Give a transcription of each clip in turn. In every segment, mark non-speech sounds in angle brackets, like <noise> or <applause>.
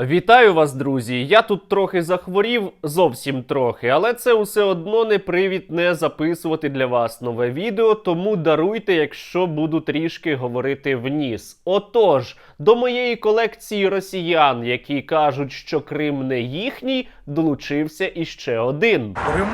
Вітаю вас, друзі! Я тут трохи захворів, зовсім трохи, але це усе одно не привід не записувати для вас нове відео, тому даруйте, якщо буду трішки говорити в ніс. Отож, до моєї колекції росіян, які кажуть, що Крим не їхній, долучився іще один. Крым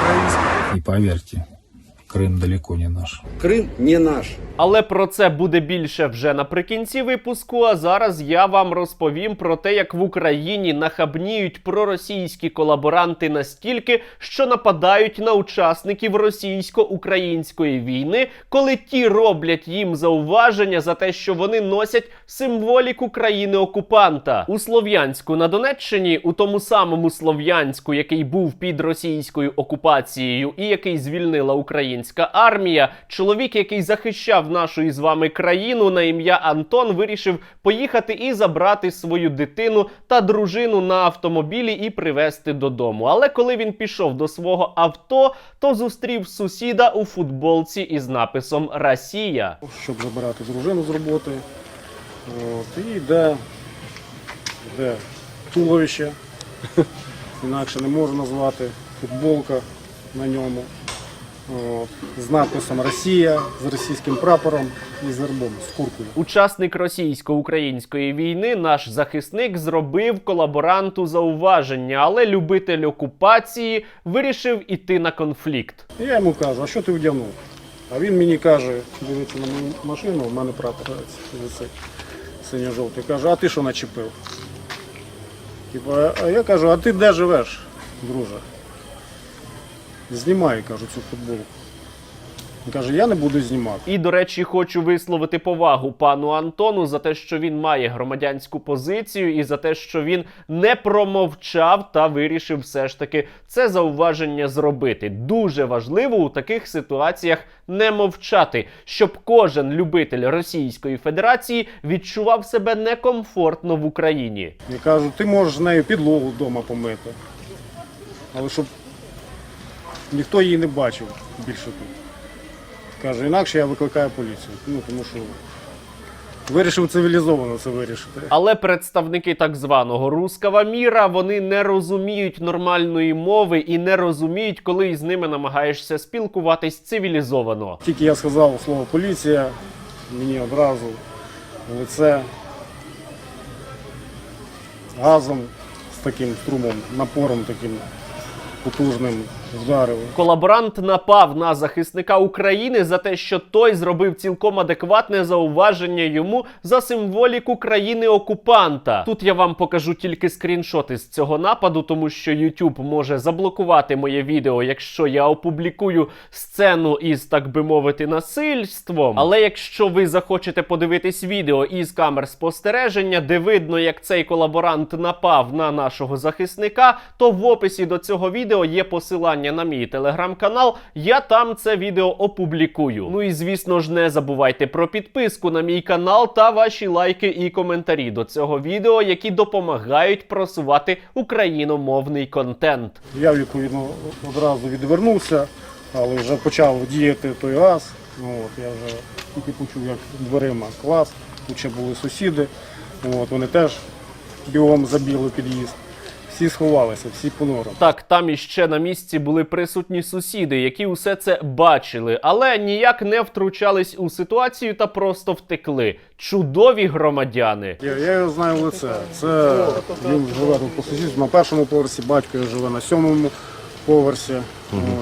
украинский. И поверьте, Крым далеко не наш. Крым не наш. Але про це буде більше вже наприкінці випуску. А зараз я вам розповім про те, як в Україні нахабніють проросійські колаборанти настільки, що нападають на учасників російсько-української війни, коли ті роблять їм зауваження за те, що вони носять символіку країни окупанта у Слов'янську на Донеччині, у тому самому Слов'янську, який був під російською окупацією і який звільнила українська армія. Чоловік, який захищав нашу із вами країну на ім'я Антон, вирішив поїхати і забрати свою дитину та дружину на автомобілі і привезти додому. Але коли він пішов до свого авто, то зустрів сусіда у футболці із написом Росія. щоб забирати дружину з роботи. От, і йде, йде туловище, <laughs> інакше не можу назвати, футболка на ньому. З написом Росія, з російським прапором і з гербом, з куркою. Учасник російсько-української війни, наш захисник, зробив колаборанту зауваження, але любитель окупації вирішив іти на конфлікт. Я йому кажу, а що ти вдягнув? А він мені каже, дивиться на мою машину, в мене прапор висить синьо-жовтий. Каже, а ти що начепив? Типа, а я кажу, а ти де живеш, друже? Знімай, кажу, цю футболку. Він каже, я не буду знімати. І, до речі, хочу висловити повагу пану Антону за те, що він має громадянську позицію, і за те, що він не промовчав та вирішив все ж таки це зауваження зробити. Дуже важливо у таких ситуаціях не мовчати, щоб кожен любитель Російської Федерації відчував себе некомфортно в Україні. Я кажу, ти можеш з нею підлогу вдома помити. Але щоб ніхто її не бачив більше тут. Каже, інакше я викликаю поліцію. Ну, тому що вирішив цивілізовано це вирішити. Але представники так званого рускава міра вони не розуміють нормальної мови і не розуміють, коли із ними намагаєшся спілкуватись цивілізовано. Тільки я сказав слово поліція, мені одразу в лице газом з таким струмом, напором таким потужним вдарив. Колаборант напав на захисника України за те, що той зробив цілком адекватне зауваження йому за символіку країни окупанта. Тут я вам покажу тільки скріншоти з цього нападу, тому що YouTube може заблокувати моє відео, якщо я опублікую сцену із, так би мовити, насильством. Але якщо ви захочете подивитись відео із камер спостереження, де видно, як цей колаборант напав на нашого захисника, то в описі до цього відео є посилання на мій телеграм-канал. Я там це відео опублікую. Ну і звісно ж, не забувайте про підписку на мій канал та ваші лайки і коментарі до цього відео, які допомагають просувати україномовний контент. Я відповідно одразу відвернувся, але вже почав діяти той газ. Ну, От, я вже тільки почув, як дверима клас, тут ще були сусіди. От, вони теж бігом забігли під'їзд. Всі сховалися, всі по. Так, там іще на місці були присутні сусіди, які усе це бачили, але ніяк не втручались у ситуацію та просто втекли. Чудові громадяни. Я, я його знаю в лице. Це він живе тут по сусідству на першому поверсі, батько його живе на сьомому поверсі.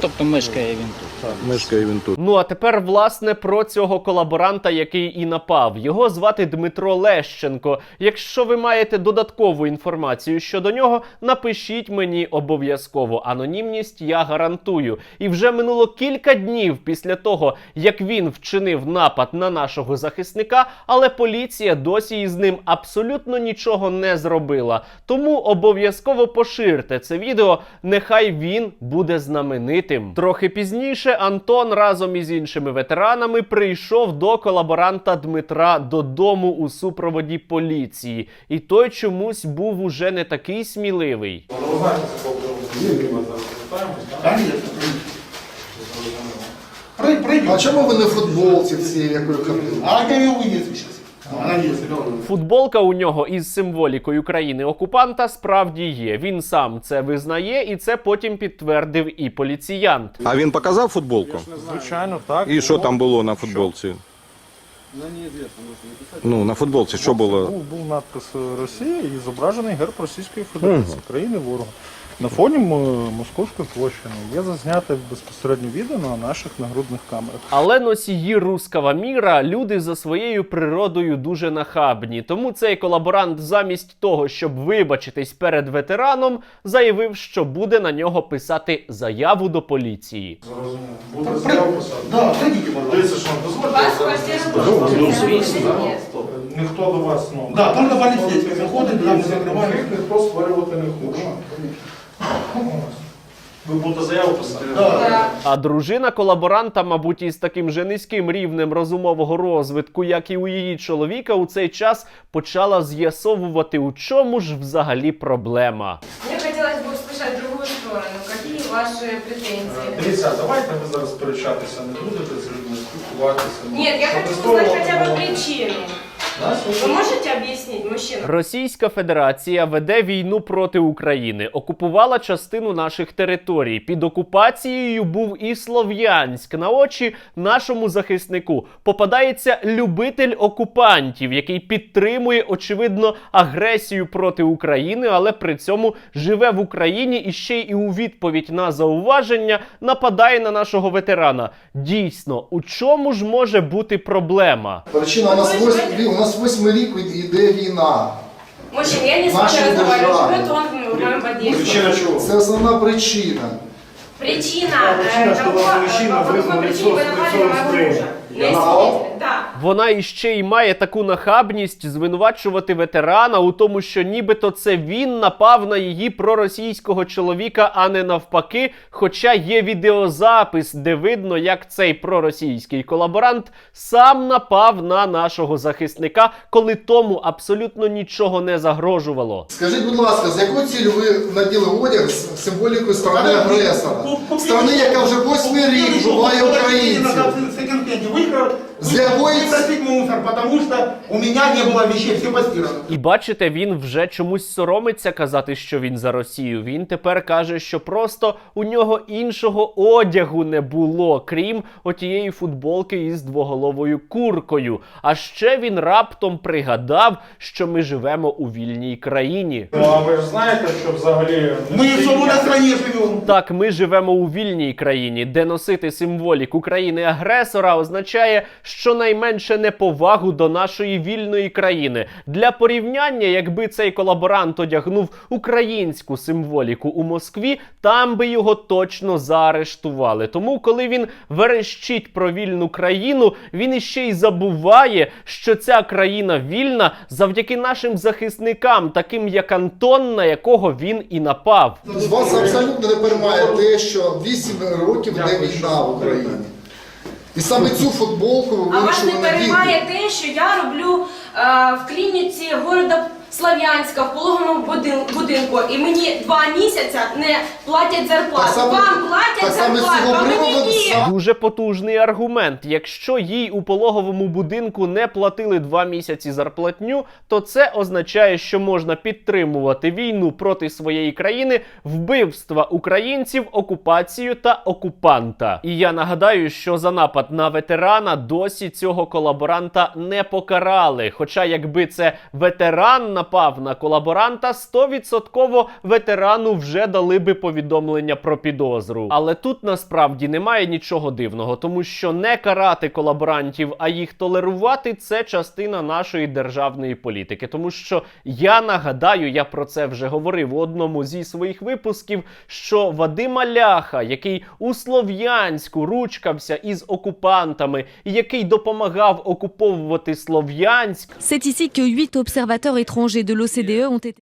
Тобто мешкає він тут. Мешкає він тут. Ну а тепер, власне, про цього колаборанта, який і напав. Його звати Дмитро Лещенко. Якщо ви маєте додаткову інформацію щодо нього, напишіть мені обов'язково. Анонімність я гарантую. І вже минуло кілька днів після того, як він вчинив напад на нашого захисника, але поліція досі із ним абсолютно нічого не зробила. Тому обов'язково поширте це відео. Нехай він буде знаменитим. Трохи пізніше Антон разом із іншими ветеранами прийшов до колаборанта Дмитра додому у супроводі поліції, і той чомусь був уже не такий сміливий. А чому ви не в футболці всі якої картини? А я ее вынесу сейчас. Футболка у нього із символікою країни окупанта справді є. Він сам це визнає, і це потім підтвердив і поліціянт. А він показав футболку? Звичайно, так. І що там було на футболці? Ну, на футболці що було? Був, був надпис Росія і зображений герб Російської Федерації, країни ворога. На фоні Московської площини є зазняте безпосередньо відео на наших нагрудних камерах. Але носії рускава міра люди за своєю природою дуже нахабні. Тому цей колаборант, замість того, щоб вибачитись перед ветераном, заявив, що буде на нього писати заяву до поліції. Буде заяву писати. Да, пройдите, пожалуйста. Дивіться, що дозвольте. Вас квартира Ніхто до вас, ну, Да, полицейский заходит, там закрываем. конфлікт ніхто створювати не хоче. Ви будете заяву писати? А дружина колаборанта, мабуть, із таким же низьким рівнем розумового розвитку, як і у її чоловіка, у цей час почала з'ясовувати, у чому ж взагалі проблема. Мне хотелось бы услышать другую сторону. Какие ваши претензии? Дивіться, давайте ви зараз сперечатися не будете з людьми, спілкуватися. Нет, я Щоб хочу історія узнать хотя бы була- причину. Вы можете объяснить, мужчина? Російська Федерація веде війну проти України, окупувала частину наших територій. Під окупацією був і Слов'янськ. На очі нашому захиснику попадається любитель окупантів, який підтримує очевидно агресію проти України, але при цьому живе в Україні і ще й у відповідь на зауваження нападає на нашого ветерана. Дійсно, у чому ж може бути проблема? Причина нас у нас восьмий рік йде війна. Мужчина, я не с Наши вами разговариваю. державы. Живет он в моем подъезде. Причина чого? Це основна причина. Причина, причина, э, что того, ваш э, мужчина по какой вызвал причине лицо- вы напали лицо на моего Украины. мужа? Я Есть напал? вона іще й має таку нахабність звинувачувати ветерана у тому, що нібито це він напав на її проросійського чоловіка, а не навпаки. Хоча є відеозапис, де видно, як цей проросійський колаборант сам напав на нашого захисника, коли тому абсолютно нічого не загрожувало. Скажіть, будь ласка, з якою цілею ви наділи одяг з символікою сторони агресора? Страни, яка вже восьмий рік вбиває українців. З якої ц- Выбросить мусор, потому что у меня не было вещей, все постирано. І бачите, він вже чомусь соромиться казати, що він за Росію. Він тепер каже, що просто у нього іншого одягу не було, крім отієї футболки із двоголовою куркою. А ще він раптом пригадав, що ми живемо у вільній країні. Ну, а ви ж знаєте, що взагалі... Мы в свободной стране живем. Так, ми живемо у вільній країні, де носити символіку країни-агресора означає щонайменше неповагу до нашої вільної країни. Для порівняння, якби цей колаборант одягнув українську символіку у Москві, там би його точно заарештували. Тому, коли він верещить про вільну країну, він іще й забуває, що ця країна вільна завдяки нашим захисникам, таким як Антон, на якого він і напав. З вас абсолютно не переймає те, що 8 років йде війна в Україні. І саме цю футболку ви А вас не вирішили надіти. переймає те, що я роблю е, в клініці города Слав'янська в пологовому будин- будинку, і мені два місяці не платять зарплату. Так само- Вам платять само з зарплату, цього а мені приводу ні. сам- Дуже потужний аргумент. Якщо їй у пологовому будинку не платили два місяці зарплатню, то це означає, що можна підтримувати війну проти своєї країни, вбивства українців, окупацію та окупанта. І я нагадаю, що за напад на ветерана досі цього колаборанта не покарали. Хоча, якби це ветеран напав на колаборанта, 100% ветерану вже дали би повідомлення про підозру. Але тут насправді немає нічого дивного, тому що не карати колаборантів, а їх толерувати це частина нашої державної політики. Тому що я нагадаю, я про це вже говорив у одному зі своїх випусків, що Вадим Аляха, який у Слов'янську ручкався із окупантами, який допомагав окуповувати Слов'янськ, C'est ici que huit observateurs étrangers de l'OCDE ont été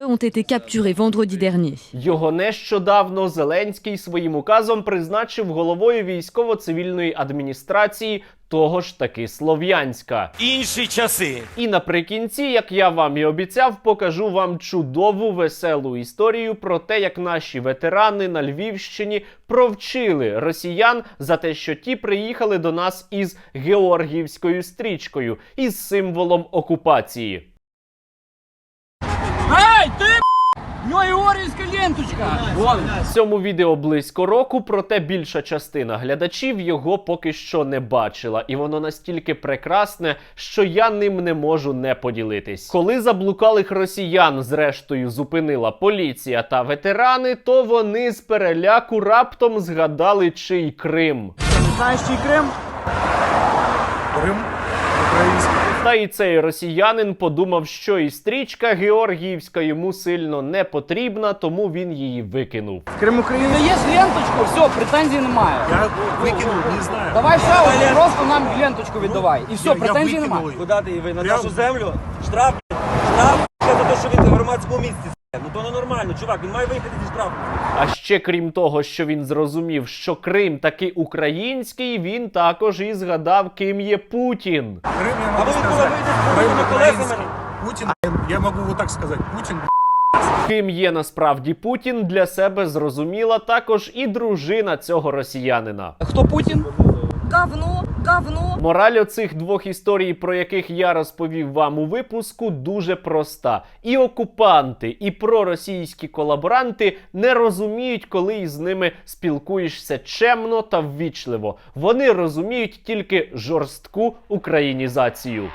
ont été capturés vendredi dernier. Його нещодавно Зеленський своїм указом призначив головою військово-цивільної адміністрації того ж таки Слов'янська. Інші часи. І наприкінці, як я вам і обіцяв, покажу вам чудову веселу історію про те, як наші ветерани на Львівщині провчили росіян за те, що ті приїхали до нас із георгіївською стрічкою, із символом окупації. В цьому відео близько року, проте більша частина глядачів його поки що не бачила, і воно настільки прекрасне, що я ним не можу не поділитись. Коли заблукалих росіян зрештою зупинила поліція та ветерани, то вони з переляку раптом згадали чий Крим. Знаєш, чий Крим? Та і цей росіянин подумав, що і стрічка Георгіївська йому сильно не потрібна, тому він її викинув. Крім України є ленточку, все, претензій немає. Я викинув, не знаю. Давай все, просто нам ленточку віддавай. І все, претензій немає. Куди ти її на нашу землю? Штраф, штраф це те, що він в громадському місці. Ну то ненормально, чувак, він має виїхати зі штрафу. А ще крім того, що він зрозумів, що Крим таки український, він також і згадав, ким є Путін. Або він коли вийде з повними колесами. Путин, я могу вот так сказать, Путин Ким є насправді Путін для себе зрозуміла також і дружина цього росіянина. Хто Путін? Говно, говно. Мораль оцих двох історій, про яких я розповів вам у випуску, дуже проста. І окупанти, і проросійські колаборанти не розуміють, коли із ними спілкуєшся чемно та ввічливо. Вони розуміють тільки жорстку українізацію.